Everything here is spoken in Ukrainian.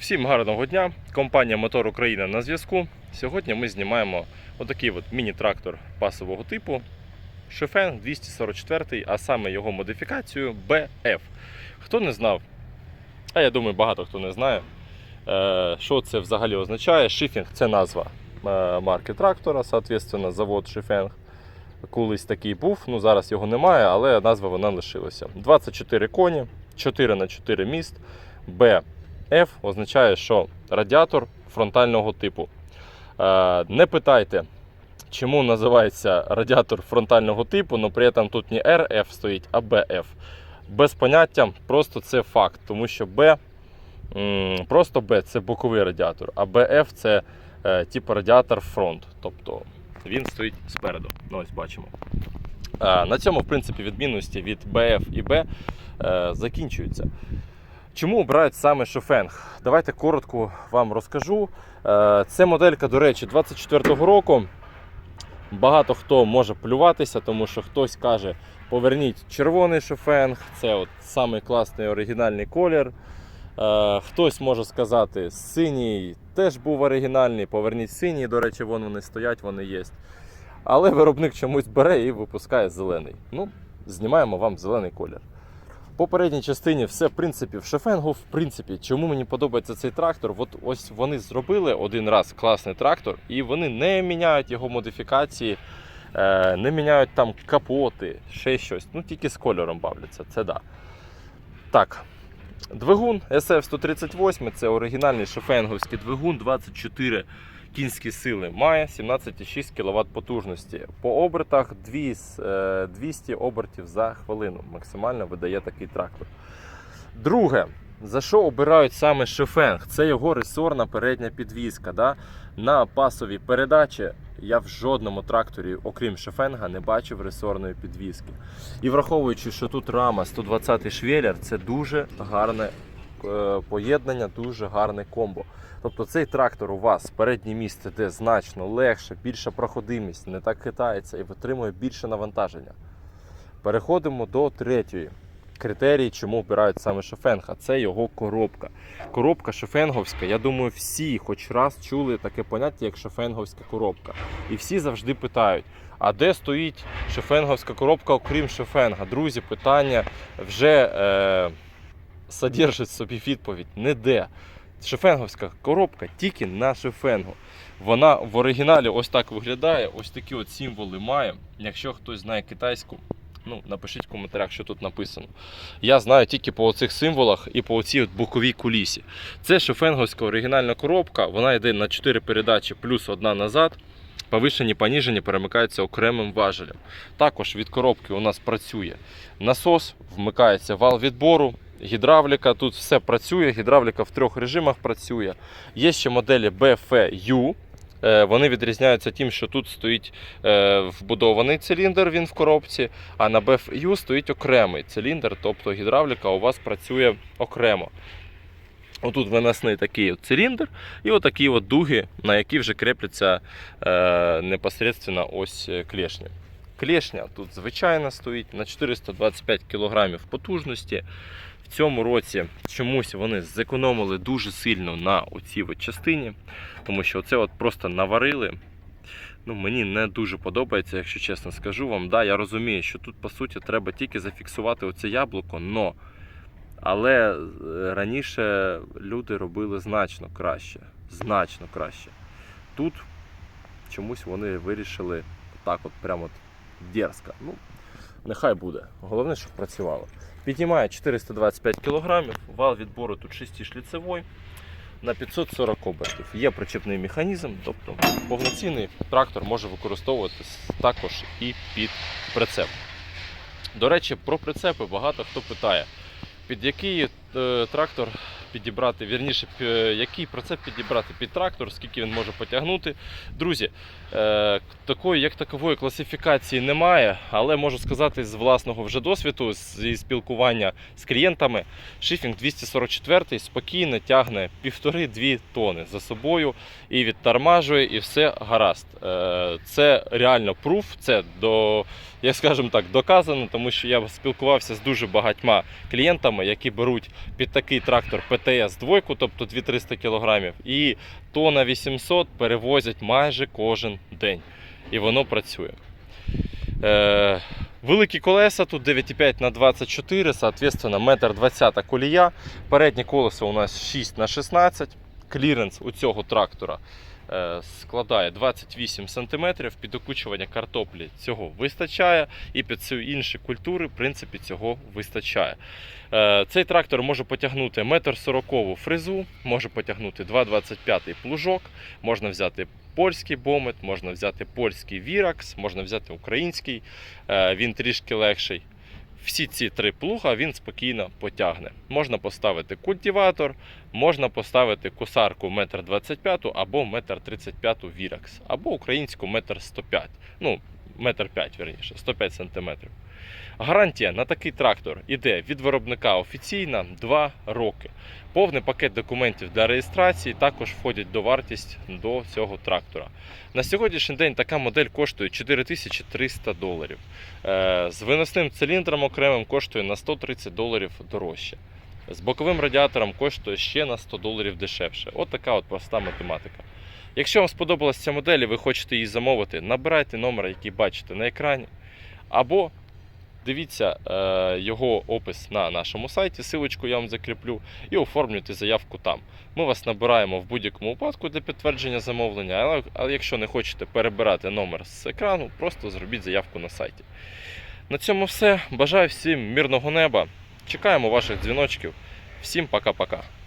Всім гарного дня! Компанія Мотор Україна на зв'язку. Сьогодні ми знімаємо отакий от міні-трактор пасового типу Шефен 244, а саме його модифікацію BF. Хто не знав, а я думаю, багато хто не знає, е, що це взагалі означає. Шифінг це назва е, марки трактора, соответственно, завод Шифенг. Колись такий був, ну зараз його немає, але назва вона лишилася. 24 коні, 4 на 4 міст, B F означає, що радіатор фронтального типу. Е, Не питайте, чому називається радіатор фронтального типу, але при цьому тут не RF стоїть, а BF. Без поняття, просто це факт, тому що B просто B це боковий радіатор, а BF це е, типу радіатор фронт. Тобто він стоїть спереду. Ну, ось бачимо. Е, На цьому, в принципі, відмінності від BF і B закінчуються. Чому обирають саме шофенг? Давайте коротко вам розкажу. Е, Це моделька, до речі, 24-го року. Багато хто може плюватися, тому що хтось каже: поверніть червоний шофенг, це от самий класний оригінальний колір. Е, Хтось може сказати, синій теж був оригінальний, поверніть синій. До речі, вон вони стоять, вони є. Але виробник чомусь бере і випускає зелений. Ну, знімаємо вам зелений колір. Попередній частині все, в принципі, в шефенгу, в принципі, чому мені подобається цей трактор? От ось вони зробили один раз класний трактор, і вони не міняють його модифікації, е, не міняють там капоти, ще щось. Ну тільки з кольором бавляться, це да. Так. Двигун SF-138 це оригінальний шофенговський двигун 24 кінські сили. Має 17,6 кВт потужності. По обертах 200 е, 200 обертів за хвилину. Максимально видає такий трактор. Друге, за що обирають саме шофенг? Це його ресорна передня підвізка. Да? На пасовій передачі я в жодному тракторі, окрім шофенга, не бачив ресорної підвізки. І враховуючи, що тут рама 120 швеллер, це дуже гарне поєднання, дуже гарне комбо. Тобто цей трактор у вас переднє місце, де значно легше, більша проходимість, не так хитається і витримує більше навантаження. Переходимо до третьої критерії, чому обирають саме шофенг, а це його коробка. Коробка шофенговська, я думаю, всі хоч раз чули таке поняття, як шофенговська коробка. І всі завжди питають: а де стоїть шофенговська коробка, окрім шофенга? Друзі, питання вже е, содержить собі відповідь: не де. Шофенговська коробка тільки на шофенгу. Вона в оригіналі ось так виглядає, ось такі от символи має. Якщо хтось знає китайську, ну напишіть в коментарях, що тут написано. Я знаю тільки по оцих символах і по оцій от боковій кулісі. Це шофенговська оригінальна коробка, вона йде на 4 передачі плюс одна назад. Повишені, поніжені перемикаються окремим важелем. Також від коробки у нас працює насос, вмикається вал відбору, гідравліка. Тут все працює, гідравліка в трьох режимах працює. Є ще моделі BFU. Е, Вони відрізняються тим, що тут стоїть е, вбудований циліндр, він в коробці, а на BFU стоїть окремий циліндр, тобто гідравліка у вас працює окремо. Отут виносний такий от циліндр і отакі от дуги, на які вже крепляться е, непосередньо ось е, клешні. Клешня тут звичайно стоїть на 425 кг потужності. В цьому році чомусь вони зекономили дуже сильно на оцій частині, тому що це от просто наварили. Ну, мені не дуже подобається, якщо чесно скажу вам. Да, я розумію, що тут по суті треба тільки зафіксувати оце яблуко, но але е, раніше люди робили значно краще. Значно краще. Тут чомусь вони вирішили так от прямо дерзко. Ну, нехай буде. Головне, щоб працювало. Піднімає 425 кг, вал відбору тут 6-шліцевий на 540 обертів. Є причепний механізм, тобто повноцінний трактор може використовуватись також і під прицеп. До речі, про прицепи багато хто питає, під який е, трактор підібрати, вірніше, який прицеп підібрати під трактор, скільки він може потягнути. Друзі, е, такої як такової класифікації немає, але можу сказати з власного вже досвіду, зі спілкування з клієнтами, шифінг 244 спокійно тягне 1,5-2 тони за собою і відтормажує, і все гаразд. Е, Це реально пруф, це до, як скажемо так, доказано, тому що я спілкувався з дуже багатьма клієнтами, які беруть під такий трактор ПТС двойку, тобто 2300 кг, і тона 800 перевозять майже кожен день. І воно працює. Е, великі колеса тут 9,5 на 24, соответственно, 1,20 м колія. Переднє колесо у нас 6 на 16 Кліренс у цього трактора е, складає 28 см. Під окучування картоплі цього вистачає, і під інші культури, в принципі, цього вистачає. Е, Цей трактор може потягнути 1,40 м фрезу, може потягнути 2,25 плужок, можна взяти польський бомет, можна взяти польський віракс, можна взяти український, е, він трішки легший. Всі ці три плуга він спокійно потягне. Можна поставити культиватор, можна поставити косарку 1,25 м або 1,35 м віракс, або українську 1,105 м. Ну, 1,5 м, верніше, 105 см. Гарантія на такий трактор іде від виробника офіційна 2 роки. Повний пакет документів для реєстрації також входять до вартість до цього трактора. На сьогоднішній день така модель коштує 4300 доларів. Е, З виносним циліндром окремим коштує на 130 доларів дорожче. З боковим радіатором коштує ще на 100 доларів дешевше. От така от проста математика. Якщо вам сподобалася ця модель і ви хочете її замовити, набирайте номер, який бачите на екрані, або дивіться е, його опис на нашому сайті, силочку я вам закріплю, і оформлюйте заявку там. Ми вас набираємо в будь-якому випадку для підтвердження замовлення, але, але якщо не хочете перебирати номер з екрану, просто зробіть заявку на сайті. На цьому все. Бажаю всім мирного неба. Чекаємо ваших дзвіночків. Всім пока-пока.